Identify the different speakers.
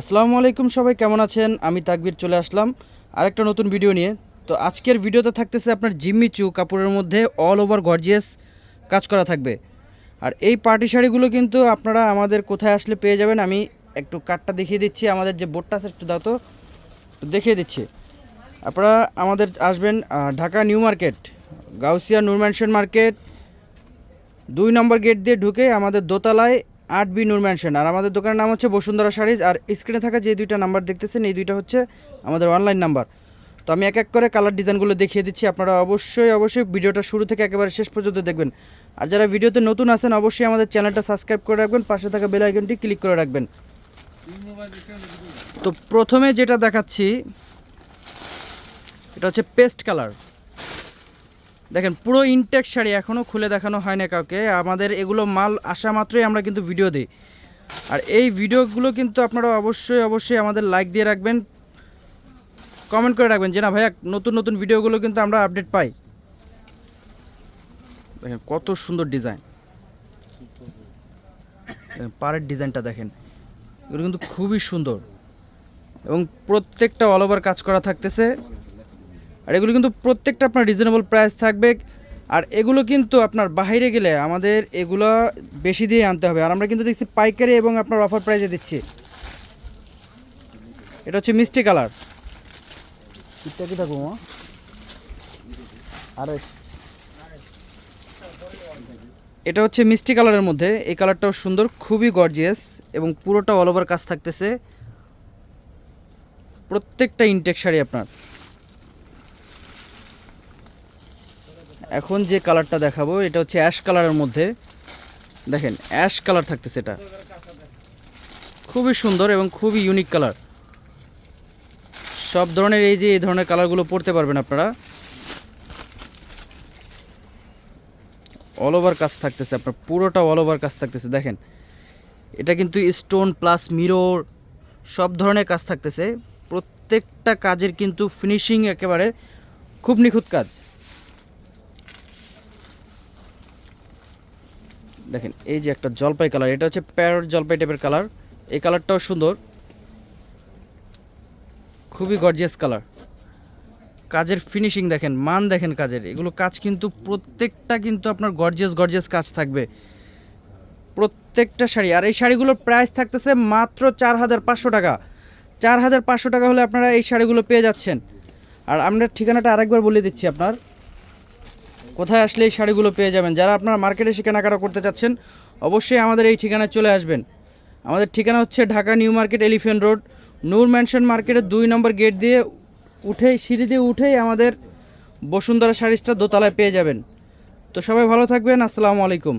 Speaker 1: আসসালামু আলাইকুম সবাই, কেমন আছেন? আমি তাকবির চলে আসলাম আরেকটা নতুন ভিডিও নিয়ে। তো আজকের ভিডিওতে থাকতেছে আপনার জিম্মি চু, কাপড়ের মধ্যে অল ওভার গর্জিয়াস কাজ করা থাকবে। আর এই পার্টি শাড়িগুলো কিন্তু আপনারা আমাদের কোথায় আসলে পেয়ে যাবেন, আমি একটু কার্ডটা দেখিয়ে দিচ্ছি, আমাদের যে বোর্ডটা আছে, একটু দাও তো। দেখিয়ে দিচ্ছি। আপনারা আমাদের আসবেন Dhaka New Market, Gausia Noor Mansion Market. দুই নম্বর গেট দিয়ে ঢুকে আমাদের দোতলায় আট বি নূর ম্যানশন। আর আমাদের দোকানের নাম হচ্ছে বসুন্ধরা শাড়িজ, আর স্ক্রিনে থাকা যে দুইটা নাম্বার দেখতেছেন, এই দুইটা হচ্ছে আমাদের অনলাইন নাম্বার তো আমি এক এক করে কালার ডিজাইনগুলো দেখিয়ে দিচ্ছি, আপনারা অবশ্যই অবশ্যই ভিডিওটা শুরু থেকে একেবারে শেষ পর্যন্ত দেখবেন। আর যারা ভিডিওতে নতুন আছেন, অবশ্যই আমাদের চ্যানেলটা সাবস্ক্রাইব করে রাখবেন, পাশে থাকা বেল আইকনটি ক্লিক করে রাখবেন। তো প্রথমে যেটা দেখাচ্ছি, এটা হচ্ছে পেস্ট কালার দেখেন, পুরো ইনটেক শাড়ি এখনও খুলে দেখানো হয় না কাউকে। আমাদের এগুলো মাল আসা মাত্রই আমরা কিন্তু ভিডিও দিই। আর এই ভিডিওগুলো কিন্তু আপনারা অবশ্যই অবশ্যই আমাদের লাইক দিয়ে রাখবেন। কমেন্ট করে রাখবেন যে, না ভাইয়া, নতুন নতুন ভিডিওগুলো কিন্তু আমরা আপডেট পাই। দেখেন, কত সুন্দর ডিজাইন পাড়ের ডিজাইনটা দেখেন। এগুলো কিন্তু খুবই সুন্দর। এবং প্রত্যেকটা অল ওভার কাজ করা থাকতেছে। আর এগুলো কিন্তু প্রত্যেকটা আপনার রিজনেবল প্রাইস থাকবে। আর এগুলো কিন্তু আপনার বাইরে গেলে আমাদের এগুলো বেশি দিয়ে আনতে হবে। আর আমরা কিন্তু দেখছি পাইকারি এবং আপনার অফার প্রাইসে দিচ্ছি। এটা হচ্ছে মিষ্টি কালার। ঠিকটা কি থাকব আরে। এটা হচ্ছে মিষ্টি কালারের মধ্যে। এই কালারটাও সুন্দর খুবই গর্জিয়াস এবং পুরোটা অল ওভার কাজ থাকতেছে। প্রত্যেকটা ইনটেক শাড়ি আপনার। এখন যে কালারটা দেখাবো, এটা হচ্ছে অ্যাশ কালারের মধ্যে। দেখেন, অ্যাশ কালার থাকতেছে এটা। খুবই সুন্দর এবং খুবই ইউনিক কালার। সব ধরনের এই যে, এই ধরনের কালারগুলো পরতে পারবেন আপনারা। অল ওভার কাজ থাকতেছে, আপনার পুরোটা অল ওভার কাজ থাকতেছে। দেখেন, এটা কিন্তু স্টোন প্লাস মিরর সব ধরনের কাজ থাকতেছে। প্রত্যেকটা কাজের কিন্তু ফিনিশিং একেবারে খুব নিখুঁত কাজ। দেখেন, এই যে একটা জলপাই কালার, এটা হচ্ছে প্যারট জলপাই টাইপের কালার। এই কালারটাও সুন্দর। খুবই গর্জিয়াস কালার। কাজের ফিনিশিং দেখেন, মান দেখেন কাজের। এগুলো কাজ কিন্তু প্রত্যেকটা কিন্তু আপনার গর্জিয়াস গর্জিয়াস কাজ থাকবে। প্রত্যেকটা শাড়ি, আর এই শাড়িগুলোর প্রাইস থাকতেছে মাত্র চার হাজার পাঁচশো টাকা। চার হাজার পাঁচশো টাকা হলে আপনারা এই শাড়িগুলো পেয়ে যাচ্ছেন। আর আমরা ঠিকানাটা আরেকবার বলে দিচ্ছি আপনার। কোথায় আসলে এই শাড়িগুলো পেয়ে যাবেন? যারা আপনারা মার্কেটে এসে কেনাকাটা করতে চাচ্ছেন, অবশ্যই আমাদের এই ঠিকানায় চলে আসবেন। আমাদের ঠিকানা হচ্ছে Dhaka New Market Elephant Road, Noor Mansion মার্কেটের দুই নম্বর গেট দিয়ে উঠেই, সিঁড়ি দিয়ে উঠেই আমাদের বসুন্ধরা শাড়িটা দোতলায় পেয়ে যাবেন। তো সবাই ভালো থাকবেন, আসসালামু আলাইকুম।